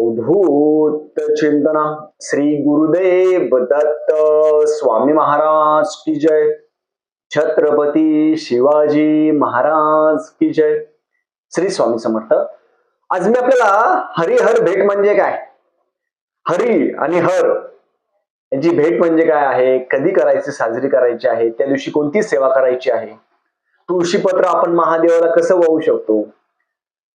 अवधूत चिंतना. श्री गुरुदेव दत्त स्वामी महाराज की जय. छत्रपती शिवाजी महाराज की जय. श्री स्वामी समर्थ. आज मी आपल्याला हरिहर भेट म्हणजे काय? हरी आणि हर यांची भेट म्हणजे काय आहे? कधी करायची साजरी करायची आहे? त्या दिवशी कोणती सेवा करायची आहे? तुळशीपत्र आपण महादेवाला कसं वाहू शकतो?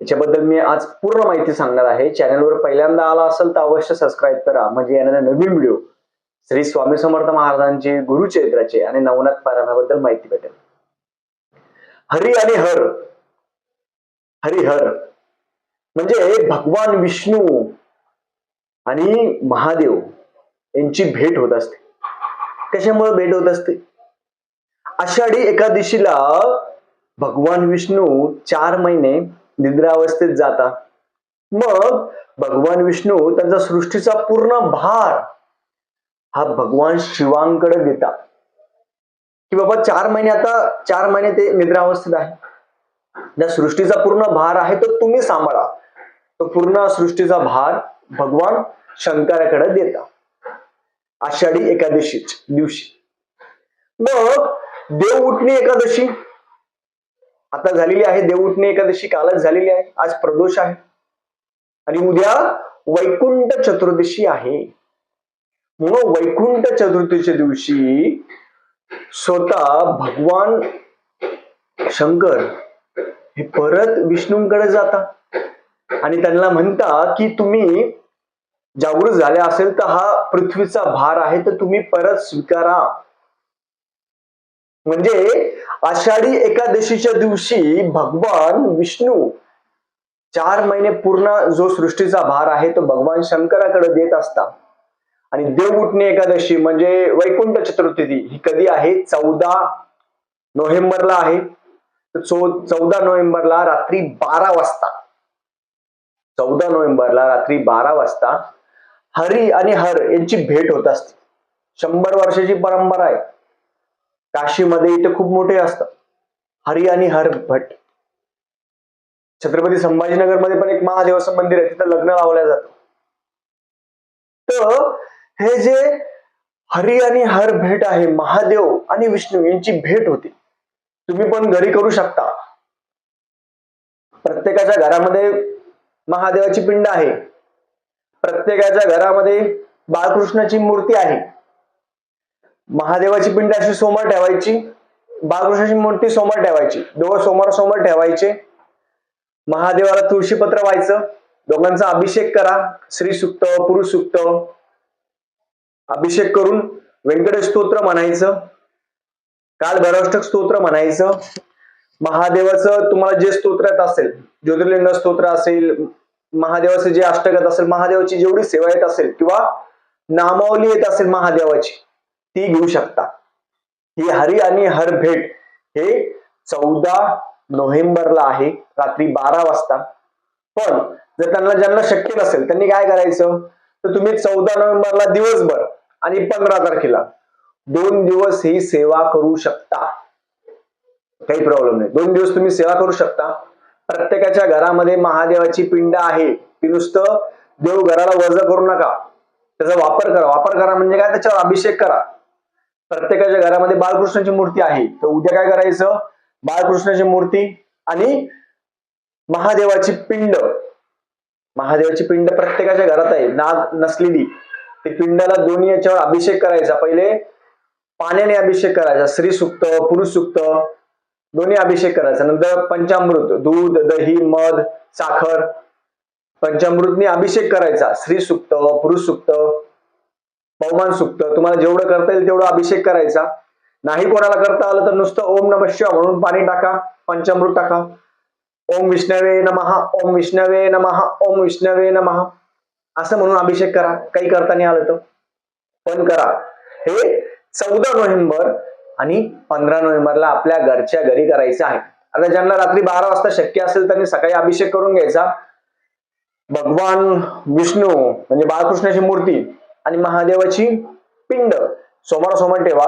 याच्याबद्दल मी आज पूर्ण माहिती सांगणार आहे. चॅनलवर पहिल्यांदा आला असेल तर अवश्य सबस्क्राईब करा. म्हणजे येणारे नवीन व्हिडिओ श्री स्वामी समर्थ महाराजांचे गुरुचरित्राचे आणि नवनाथ पारायणाबद्दल माहिती भेटेल. हरी आणि हर. हरिहर म्हणजे भगवान विष्णू आणि महादेव यांची भेट होत असते. कशामुळे भेट होत असते? आषाढी एकादशीला भगवान विष्णू चार महिने निद्रावस्थेत जाता. मग भगवान विष्णू त्यांचा सृष्टीचा पूर्ण भार हा भगवान शिवांकडे देता की बाबा चार महिने आता चार महिने ते निद्रावस्थेत आहे. त्या सृष्टीचा पूर्ण भार आहे तो तुम्ही सांभाळा. तो पूर्ण सृष्टीचा भार भगवान शंकराकडे देता. आषाढी एकादशीच दिवशी. मग देव उठणी एकादशी. आता झालेली आहे देवउठणी एकादशी कालच झालेली आहे आज प्रदोष आहे. आणि उद्या वैकुंठ चतुर्दशी आहे. म्हणून वैकुंठ चतुर्थीच्या दिवशी स्वतः भगवान शंकर हे परत विष्णूंकडे जातात. आणि त्यांना म्हणता की तुम्ही जागृत झाले असेल तर हा पृथ्वीचा भार आहे तर तुम्ही परत स्वीकारा. म्हणजे आषाढी एकादशीच्या दिवशी भगवान विष्णू चार महिने पूर्ण जो सृष्टीचा भार आहे तो भगवान शंकराकडे देत असता आणि देवउठणी एकादशी म्हणजे वैकुंठ चतुर्थी ही कधी आहे? चौदा नोव्हेंबरला आहे. चौदा नोव्हेंबरला रात्री बारा वाजता. चौदा नोव्हेंबरला रात्री बारा वाजता हरी आणि हर यांची भेट होत असते. शंभर वर्षाची परंपरा आहे. काशीमध्ये इथे खूप मोठे असतात. हरी आणि हर भट. छत्रपती संभाजीनगरमध्ये पण एक महादेवाचं मंदिर आहे तिथं लग्न लावलं जातं. तर हे जे हरी आणि हर भेट आहे महादेव आणि विष्णू यांची भेट होती. तुम्ही पण घरी करू शकता. प्रत्येकाच्या घरामध्ये महादेवाची पिंड आहे. प्रत्येकाच्या घरामध्ये बाळकृष्णाची मूर्ती आहे. महादेवाची पिंड अशी समोर ठेवायची बाळकृष्णाची मूर्ती समोर ठेवायची दोघं समोर समोर ठेवायचे. महादेवाला तुळशीपत्र व्हायचं दोघांचा अभिषेक करा श्री सुक्त पुरुष सुक्त. अभिषेक करून व्यंकटेश स्तोत्र म्हणायचं काल भैरवष्टक स्तोत्र म्हणायचं. महादेवाचं तुम्हाला जे स्तोत्र येत असेल ज्योतिर्लिंग स्तोत्र असेल महादेवाचं जे अष्टगत असेल महादेवाची जेवढी सेवा येत असेल किंवा नामावली येत असेल महादेवाची ती घेऊ शकता. ही हरी आणि हर भेट हे चौदा नोव्हेंबरला आहे रात्री बारा वाजता. पण जर त्यांना ज्यांना शक्य नसेल त्यांनी काय करायचं? तर तुम्ही चौदा नोव्हेंबरला दिवसभर आणि पंधरा तारखेला दोन दिवस ही सेवा करू शकता. काही प्रॉब्लेम नाही. दोन दिवस तुम्ही सेवा करू शकता. प्रत्येकाच्या घरामध्ये महादेवाची पिंड आहे. ती नुसतं देव घराला वज करू नका. त्याचा वापर करा. वापर करा म्हणजे काय? त्याच्यावर अभिषेक करा. प्रत्येकाच्या घरामध्ये बाळकृष्णाची मूर्ती आहे. तर उद्या काय करायचं? बाळकृष्णाची मूर्ती आणि महादेवाची पिंड. महादेवाची पिंड प्रत्येकाच्या घरात आहे. नाग नसलेली. ते पिंडाला दोन्ही याच्यावर अभिषेक करायचा. पहिले पाण्याने अभिषेक करायचा. स्त्री सुक्त पुरुष सुक्त दोन्ही अभिषेक करायचा. नंतर पंचामृत दूध दही मध साखर. पंचामृतने अभिषेक करायचा. स्त्री सुक्त पुरुष सुक्त बहुमान सुक्त तुम्हाला जेवढं करता येईल तेवढं अभिषेक करायचा. नाही कोणाला करता आलं तर नुसतं ओम नम शिवा म्हणून पाणी टाका पंचामृत टाका. ओम विष्णवे नमहा ओम विष्णवे नमहा ओम विष्णवे नमहा असं म्हणून अभिषेक करा. काही करता नाही आलं तर. पण करा. हे चौदा नोव्हेंबर आणि पंधरा नोव्हेंबरला आपल्या घरच्या घरी करायचं आहे. आता ज्यांना रात्री बारा वाजता शक्य असेल त्यांनी सकाळी अभिषेक करून घ्यायचा. भगवान विष्णू म्हणजे बाळकृष्णाची मूर्ती आणि महादेवाची पिंड. समोरासमोर ठेवा.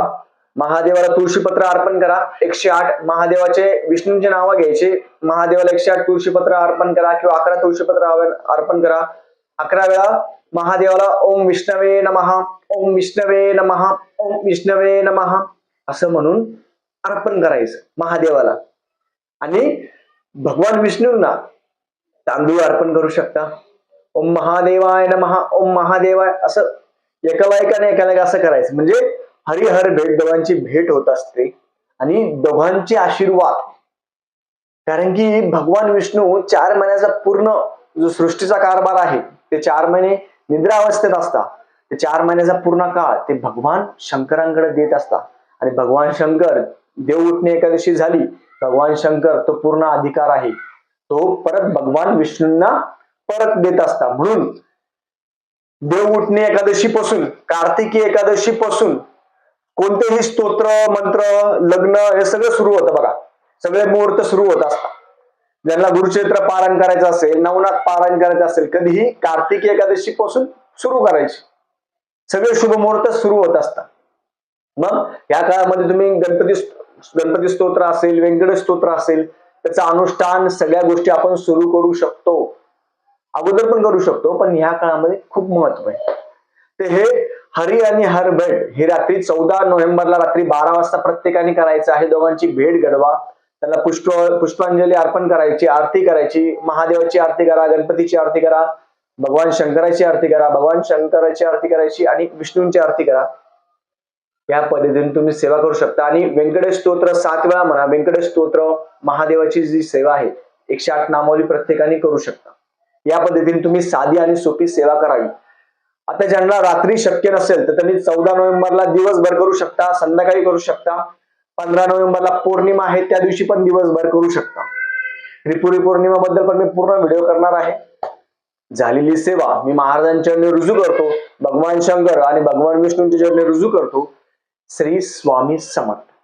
महादेवाला तुळशीपत्र अर्पण करा. एकशे आठ महादेवाचे विष्णूंचे नाव घ्यायचे. महादेवाला एकशे आठ तुळशीपत्र अर्पण करा किंवा अकरा तुळशीपत्र अर्पण करा. अकरा वेळा महादेवाला ओम विष्णवे नमहा ओम विष्णवे नमहा ओम विष्णवे नमहा असं म्हणून अर्पण करायचं महादेवाला. आणि भगवान विष्णूंना तांदूळ अर्पण करू शकता. ओम महादेवाय नमहा ओम महादेवाय असं एकाला एकाने एकाला असं करायचं. म्हणजे हरिहर भेट दोघांची भेट होत असते. आणि दोघांचे आशीर्वाद. कारण की भगवान विष्णू चार महिन्याचा पूर्ण जो सृष्टीचा कारभार आहे ते चार महिने निद्रा अवस्थेत असतात. ते चार महिन्याचा पूर्ण काळ ते भगवान शंकरांकडे देत असतात. आणि भगवान शंकर देव उठणे एकादशी झाली भगवान शंकर तो पूर्ण अधिकार आहे. तो परत भगवान विष्णूंना परत देत असता म्हणून देव उठणे एकादशी पासून कार्तिकी एकादशी पासून कोणतेही स्तोत्र मंत्र लग्न हे सगळं सुरू होतं बघा. सगळे मुहूर्त सुरू होत असतात. ज्यांना गुरुचरित्र पारायण करायचं असेल नवनाथ पारायण करायचं असेल कधीही कार्तिकी एकादशी पासून सुरू करायची. सगळे शुभ मुहूर्त सुरू होत असतात. मग या काळामध्ये तुम्ही गणपती गणपती स्तोत्र असेल व्यंकट स्तोत्र असेल त्याचं अनुष्ठान सगळ्या गोष्टी आपण सुरू करू शकतो. अगोदर पण करू शकतो पण ह्या काळामध्ये खूप महत्त्व आहे. ते हे हरी आणि हर भेट ही रात्री चौदा नोव्हेंबरला रात्री बारा वाजता प्रत्येकाने करायचं आहे. दोघांची भेट घडवा. त्याला पुष्प पुष्पांजली अर्पण करायची आरती करायची. महादेवाची आरती करा गणपतीची आरती करा भगवान शंकराची आरती करा भगवान शंकराची आरती करायची आणि विष्णूंची आरती करा. या पद्धतीने तुम्ही सेवा करू शकता. आणि व्यंकटेश स्तोत्र सात वेळा म्हणा. व्यंकटेश स्तोत्र महादेवाची जी सेवा आहे एकशे आठ नामावली प्रत्येकाने करू शकता. या पद्धतीने तुम्ही साधी आणि सोपी सेवा करावी. आता ज्यांना रात्री शक्य नसेल तर त्यांनी चौदा नोव्हेंबरला दिवसभर करू शकता संध्याकाळी करू शकता. पंधरा नोव्हेंबरला पौर्णिमा आहे त्या दिवशी पण दिवसभर करू शकता. त्रिपुरी पौर्णिमेबद्दल पण मी पूर्ण व्हिडिओ करणार आहे. झालेली सेवा मी महाराजांच्या चरणी रुजू करतो भगवान शंकर आणि भगवान विष्णूंच्या चरणी रुजू करतो. श्री स्वामी समर्थ.